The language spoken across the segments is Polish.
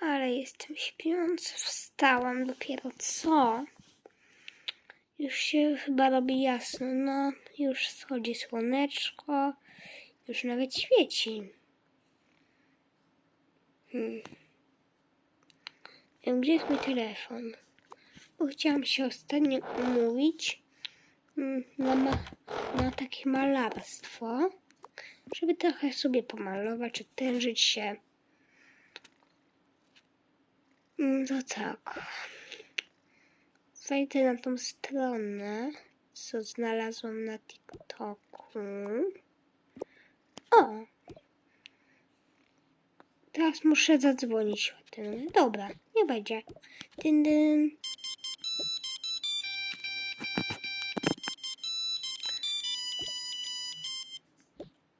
Ale jestem śpiąca. Wstałam dopiero co? Już się chyba robi jasno. No, już schodzi słoneczko. Już nawet świeci. Hmm. Em, Gdzie jest mój telefon? Bo chciałam się ostatnio umówić mm, na, ma- na takie malarstwo, żeby trochę sobie pomalować, odtężyć się. To tak. Wejdę na tą stronę, co znalazłam na TikToku. O! Teraz muszę zadzwonić o tym. Dobra, nie będzie. Dyn, dyn.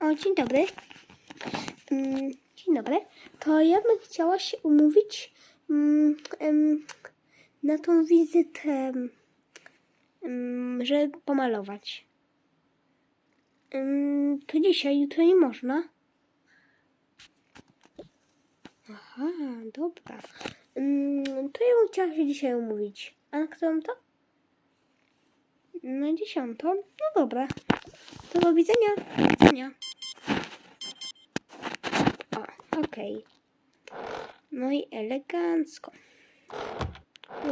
O, dzień dobry. Mm, Dzień dobry. To ja bym chciała się umówić mm, na tą wizytę, em, żeby pomalować. To dzisiaj, jutro nie można. Aha, dobra. Mm, To ja bym chciała się dzisiaj umówić. A na którą to? Na dziesiątą? No dobra. Do widzenia. Do widzenia. Okej. No i elegancko.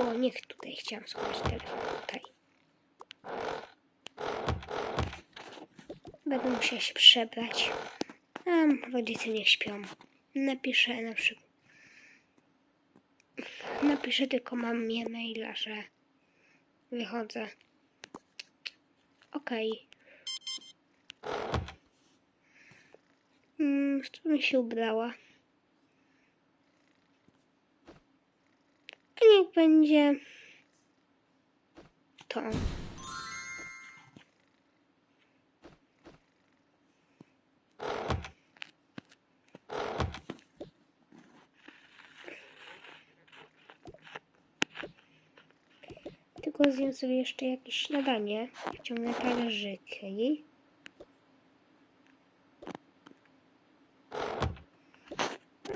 O, niech tutaj chciałam schować telefon. Tutaj. Będę musiała się przebrać. Tam rodzice nie śpią. Napiszę na przykład. Napiszę tylko mamie maila, że wychodzę. Okej. Mm, w co bym się ubrała? A niech będzie to. Tylko zjem sobie jeszcze jakieś śniadanie. Wciągnę talerzyki.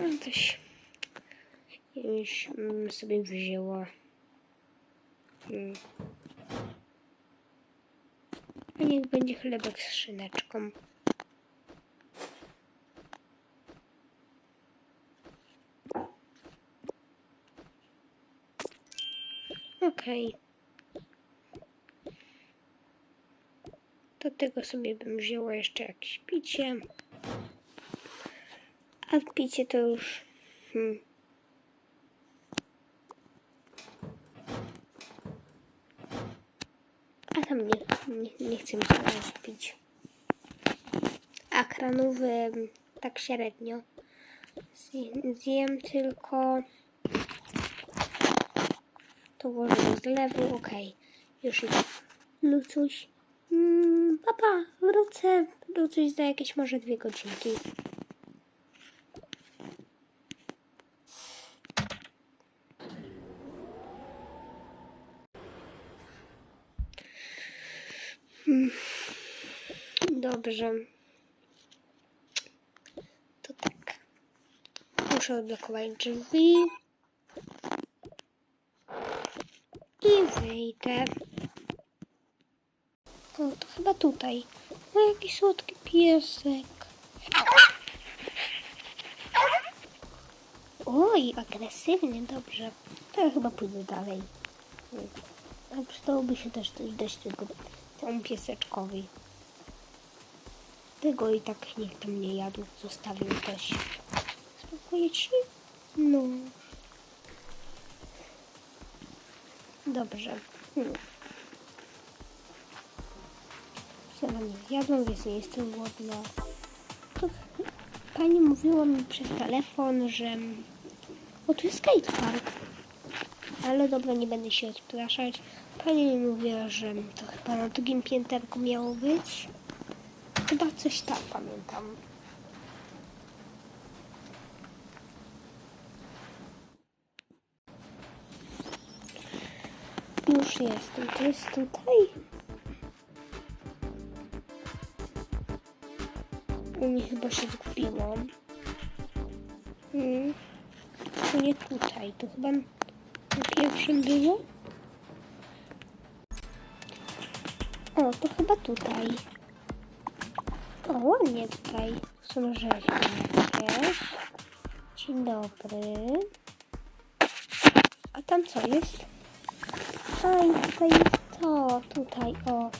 No, Coś już mm, sobie wzięła. Mm. A niech będzie chlebek z szyneczką. Okej. Do tego sobie bym wzięła jeszcze jakieś picie. A picie to już. Hmm. A tam nie, nie, nie chcę mi się pić. A kranowy tak średnio. Zje- Zjem tylko. To włożę do zlewu. Okej. Już idę. Lucuś. Mm, papa, wrócę. Wrócę za jakieś może dwie godzinki. Dobrze. To tak. Muszę odblokować drzwi. I wyjdę. O, to chyba tutaj. O, jaki słodki piesek. Oj, agresywny, dobrze. To ja chyba pójdę dalej. A przydałoby się też coś dać tego temu pieseczkowi. Tego i tak niech tam nie jadł. Zostawił. Smakuje ci? No. Dobrze. Hmm. Sama nie jadłam, więc nie jestem głodna. To pani mówiła mi przez telefon, że... O, tu jest skatepark. Ale dobra, nie będę się odpraszać. Pani mi mówiła, że to chyba na drugim pięterku miało być. Chyba coś tak pamiętam. Już jestem. To jest tutaj? U mnie chyba się zgubiłam. Mm. To nie tutaj, to chyba na pierwszym było. O, to chyba tutaj. O, ładnie tutaj. Są rzeźby. Dzień dobry. A tam co jest? A tutaj jest to. Tutaj, o.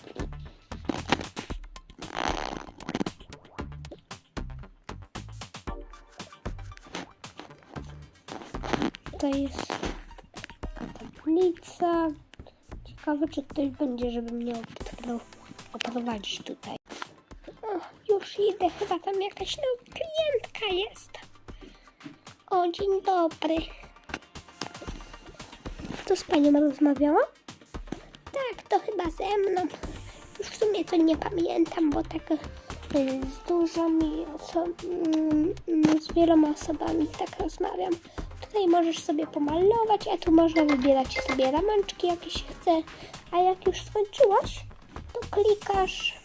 Tutaj jest tablica. Ciekawe, czy ktoś będzie, żeby mnie odkrył, oprowadzić tutaj. O, już idę, chyba tam jakaś nowa klientka jest. O, dzień dobry. To z panią rozmawiała? Tak, to chyba ze mną. Już w sumie to nie pamiętam, bo tak y, z dużomi osobami, z wieloma osobami tak rozmawiam. Tutaj możesz sobie pomalować, a tu można wybierać sobie rameczki, jakie się chce. A jak już skończyłaś, klikasz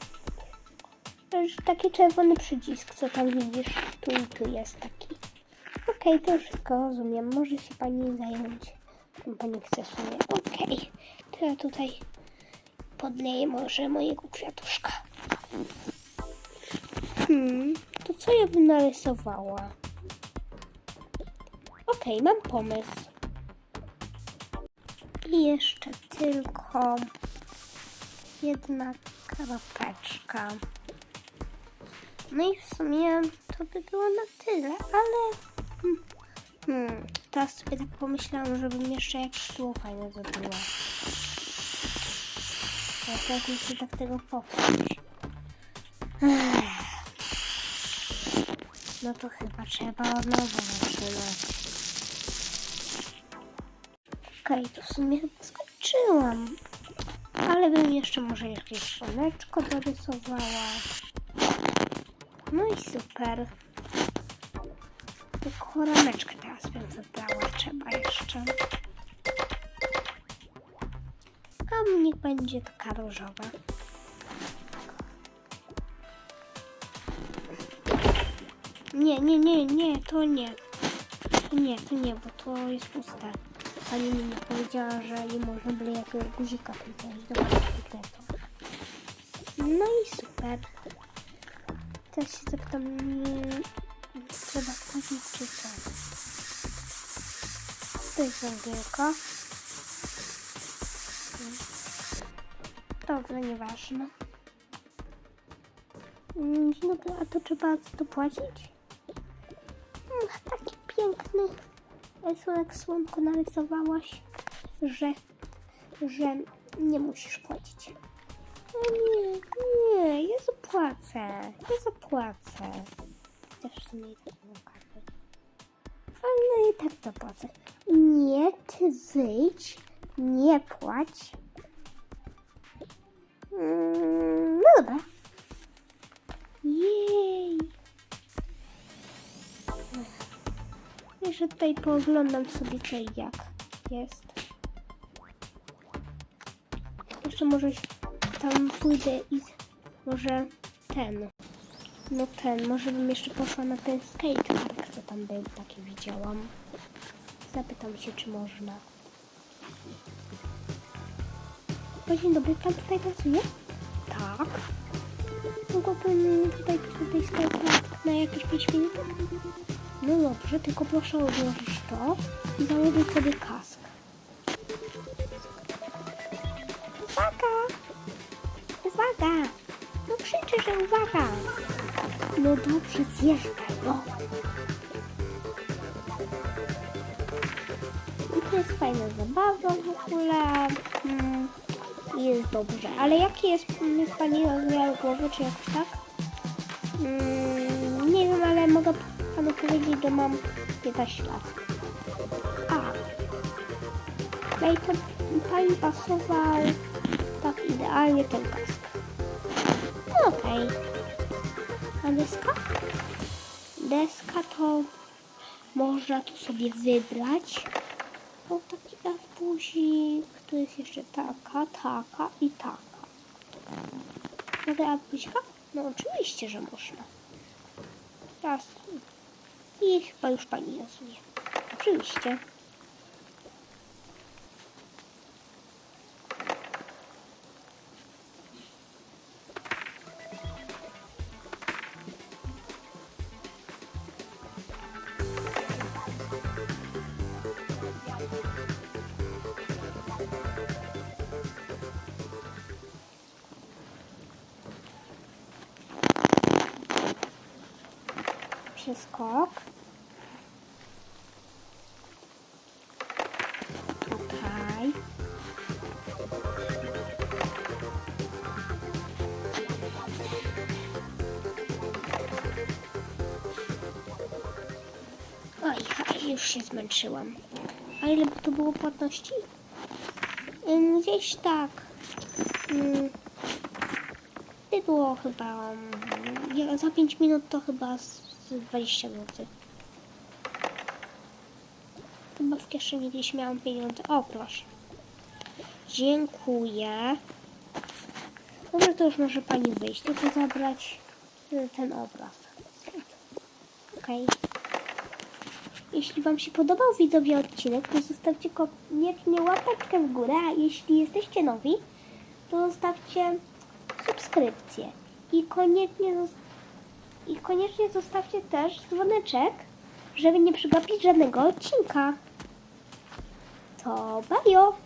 taki czerwony przycisk, co tam widzisz. Tu i tu jest taki. Okej, to już wszystko rozumiem. Może się pani zająć. Czym pani chce sobie. Okej, to ja tutaj podleję może mojego kwiatuszka. Hmm, to co ja bym narysowała? Okej, mam pomysł. I jeszcze tylko jedna kropeczka. No i w sumie to by było na tyle, ale... Hmm, hmm, teraz sobie tak pomyślałam, żebym jeszcze jakieś tło fajne zrobiła. Ja teraz muszę tak tego. Ech. No to chyba trzeba od nowa zaczynać. Okej, to w sumie chyba skończyłam. Ale bym jeszcze może jakieś słoneczko dorysowała. No i super. Tylko rameczkę teraz bym wybrała. Trzeba jeszcze. A niech będzie taka różowa. Nie, nie, nie, nie, to nie. To nie, to nie, bo to jest puste. Pani mi powiedziała, że nie można było jakiegoś guzika kliknąć. Kliknę to. No i super. Teraz się zapytam, mm, trzeba wchodzić czy co? To jest angielka. Dobra, nieważne. Mm, Dzień dobry, a to trzeba to płacić? Mm, Taki piękny rysunek słonko narysowałaś, że, że nie musisz płacić. O nie, nie, ja zapłacę. Ja zapłacę. Też w sumie i tak kartę. Ale i tak zapłacę. Nie, ty wyjdź. Nie płać. Mm, no dobra. Jej. Jeszcze tutaj pooglądam sobie i jak jest. Jeszcze może tam pójdę i może ten. No ten, może bym jeszcze poszła na ten skatepark, co tam był, taki widziałam. Zapytam się, czy można. O, dzień dobry, pan tutaj pracuje? Tak. Mogłabym tutaj być na tej skatepark na jakieś 5 minut? No dobrze, tylko proszę odłożyć to i założyć sobie kask. Uwaga! Uwaga! No krzyczę, że uwaga! No dobrze, zjeżdżaj, no. I to jest fajna zabawa w ogóle. Mm, jest dobrze. Ale jaki jest, jest Pani rozmiar głowy, czy jakoś tak? Mm, nie wiem, ale mogę Panu powiedzieć, że mam 15 lat. A. No i to Pani pasował tak idealnie ten kask. Okej. A deska? Deska to można tu sobie wybrać. O taki arbuzik. Tu jest jeszcze taka, taka i taka. Mogę arbuzika? No oczywiście, że można. Teraz I chyba już pani rozumie. Oczywiście. Przeskok. Się zmęczyłam. A ile by to było płatności? Gdzieś tak. Ym, by było chyba. ja- Za 5 minut to chyba z z 20 zł. Chyba w kieszeni gdzieś miałam pieniądze. O, proszę. Dziękuję. Dobrze, to już może pani wyjść, tylko zabrać y, ten obraz. Okej. Jeśli Wam się podobał widzowie odcinek, to zostawcie koniecznie łapeczkę w górę, a jeśli jesteście nowi, to zostawcie subskrypcję. I koniecznie, I koniecznie zostawcie też dzwoneczek, żeby nie przegapić żadnego odcinka. To bajo!